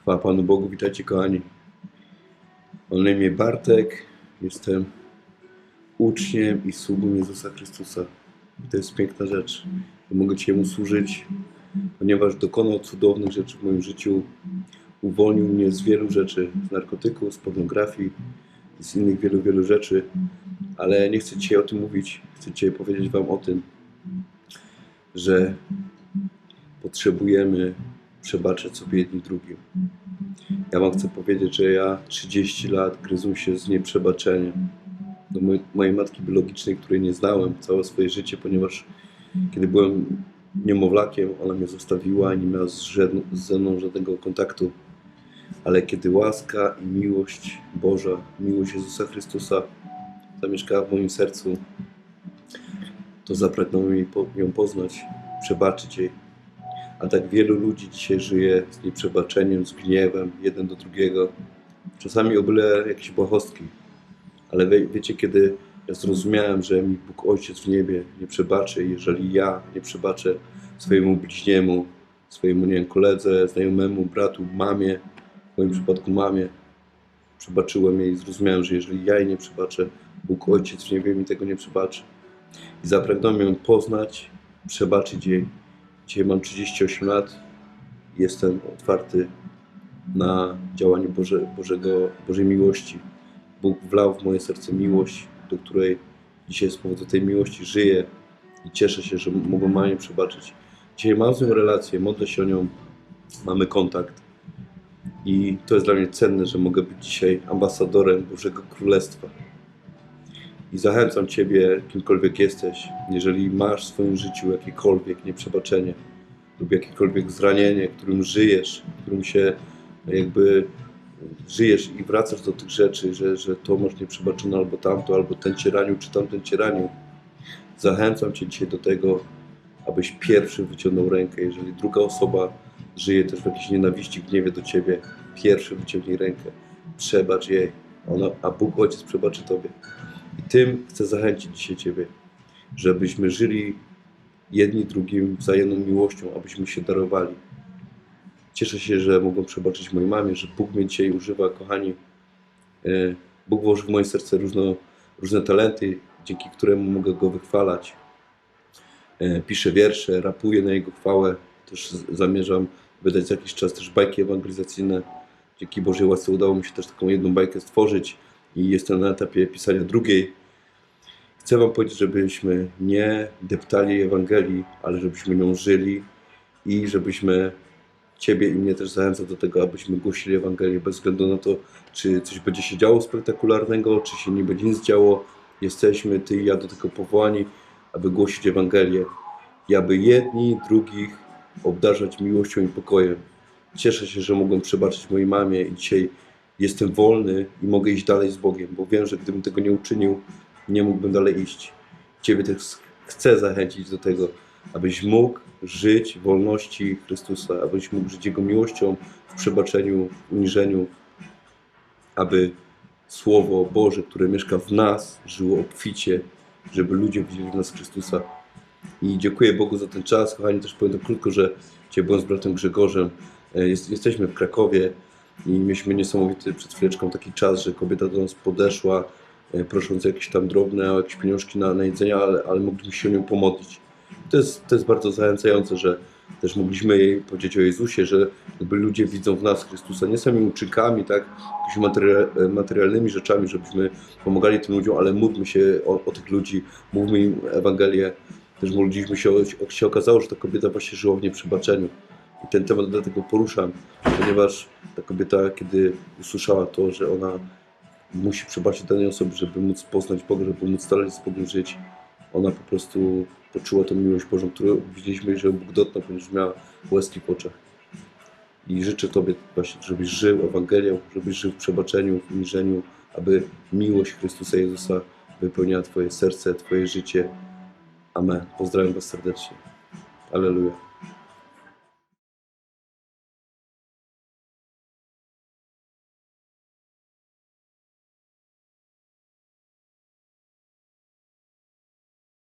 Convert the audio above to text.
Chwała Panu Bogu, witajcie kochani. Mam na imię Bartek, jestem uczniem i sługą Jezusa Chrystusa. I to jest piękna rzecz, że mogę Ci Jemu służyć, ponieważ dokonał cudownych rzeczy w moim życiu. Uwolnił mnie z wielu rzeczy, z narkotyków, z pornografii, z innych wielu, wielu rzeczy. Ale nie chcę dzisiaj o tym mówić, chcę dzisiaj powiedzieć Wam o tym, że potrzebujemy przebaczać sobie jedni drugim. Ja Wam chcę powiedzieć, że ja 30 lat gryzłem się z nieprzebaczeniem do mojej, matki biologicznej, której nie znałem całe swoje życie, ponieważ kiedy byłem niemowlakiem, ona mnie zostawiła i nie miała ze mną żadnego kontaktu. Ale kiedy łaska i miłość Boża, miłość Jezusa Chrystusa zamieszkała w moim sercu, to zapragnąłem ją poznać, przebaczyć jej. A tak wielu ludzi dzisiaj żyje z nieprzebaczeniem, z gniewem jeden do drugiego. Czasami o byle jakieś błahostki. Ale wie, wiecie, kiedy ja zrozumiałem, że mi Bóg Ojciec w niebie nie przebaczy, jeżeli ja nie przebaczę swojemu bliźniemu, swojemu nie wiem, koledze, znajomemu, bratu, mamie, w moim przypadku mamie, przebaczyłem jej i zrozumiałem, że jeżeli ja jej nie przebaczę, Bóg Ojciec w niebie mi tego nie przebaczy. I zapragnąłem ją poznać, przebaczyć jej. Dzisiaj mam 38 lat jestem otwarty na działanie Boże, Bożego, Bożej miłości. Bóg wlał w moje serce miłość, do której dzisiaj z powodu tej miłości żyję i cieszę się, że mogę mamie przebaczyć. Dzisiaj mam z nią relację, modlę się o nią, mamy kontakt i to jest dla mnie cenne, że mogę być dzisiaj ambasadorem Bożego Królestwa. I zachęcam Ciebie, kimkolwiek jesteś, jeżeli masz w swoim życiu jakiekolwiek nieprzebaczenie lub jakiekolwiek zranienie, którym żyjesz, którym się jakby żyjesz i wracasz do tych rzeczy, że, że to masz nieprzebaczone albo tamto, albo ten Cię ranił, czy tamten Cię ranił. Zachęcam Cię dzisiaj do tego, abyś pierwszy wyciągnął rękę. Jeżeli druga osoba żyje też w jakiejś nienawiści, gniewie do Ciebie, pierwszy wyciągnij rękę. Przebacz jej, ona, a Bóg Ojciec przebaczy Tobie. I tym chcę zachęcić dzisiaj Ciebie, żebyśmy żyli jedni drugim wzajemną miłością, abyśmy się darowali. Cieszę się, że mogą przebaczyć mojej mamie, że Bóg mnie dzisiaj używa, kochani. e, Bóg włożył w moje serce różno, różne talenty, dzięki któremu mogę Go wychwalać. E, Piszę wiersze, rapuję na Jego chwałę. Też zamierzam wydać za jakiś czas też bajki ewangelizacyjne. Dzięki Bożej łasce udało mi się też taką jedną bajkę stworzyć i jestem na etapie pisania drugiej. Chcę Wam powiedzieć, żebyśmy nie deptali Ewangelii, ale żebyśmy nią żyli i żebyśmy Ciebie i mnie też zachęcał do tego, abyśmy głosili Ewangelię bez względu na to, czy coś będzie się działo spektakularnego, czy się nie będzie nic działo. Jesteśmy, Ty i ja, do tego powołani, aby głosić Ewangelię i aby jedni drugich obdarzać miłością i pokojem. Cieszę się, że mogłem przebaczyć mojej mamie i dzisiaj jestem wolny i mogę iść dalej z Bogiem, bo wiem, że gdybym tego nie uczynił, nie mógłbym dalej iść. Ciebie też chcę zachęcić do tego, abyś mógł żyć w wolności Chrystusa, abyś mógł żyć Jego miłością w przebaczeniu, uniżeniu, aby Słowo Boże, które mieszka w nas, żyło obficie, żeby ludzie widzieli w nas Chrystusa. I dziękuję Bogu za ten czas. Kochani, też powiem to krótko, że dzisiaj byłem z bratem Grzegorzem. E, Jest, jesteśmy w Krakowie i mieliśmy niesamowity przed chwileczką taki czas, że kobieta do nas podeszła, e, prosząc o jakieś tam drobne, jakieś pieniążki na, na jedzenie, ale, ale mogliśmy się o nią pomodlić. To jest, to jest bardzo zachęcające, że też mogliśmy jej powiedzieć o Jezusie, że jakby ludzie widzą w nas Chrystusa nie samymi uczynkami, tak, jakimiś materia- materialnymi rzeczami, żebyśmy pomagali tym ludziom, ale módlmy się o, o tych ludzi, mówmy im Ewangelię. Też modliliśmy się, się okazało, że ta kobieta właśnie żyła w nieprzebaczeniu. I ten temat dlatego poruszam, ponieważ ta kobieta, kiedy usłyszała to, że ona musi przebaczyć danej osoby, żeby móc poznać Boga, żeby móc dalej z Bogiem żyć, ona po prostu poczuła tą miłość Bożą, którą widzieliśmy, że Bóg dotknął, ponieważ miała łezki w oczach. I życzę Tobie właśnie, żebyś żył Ewangelią, żebyś żył w przebaczeniu, w uniżeniu, aby miłość Chrystusa Jezusa wypełniała Twoje serce, Twoje życie. Amen. Pozdrawiam Was serdecznie. Aleluja.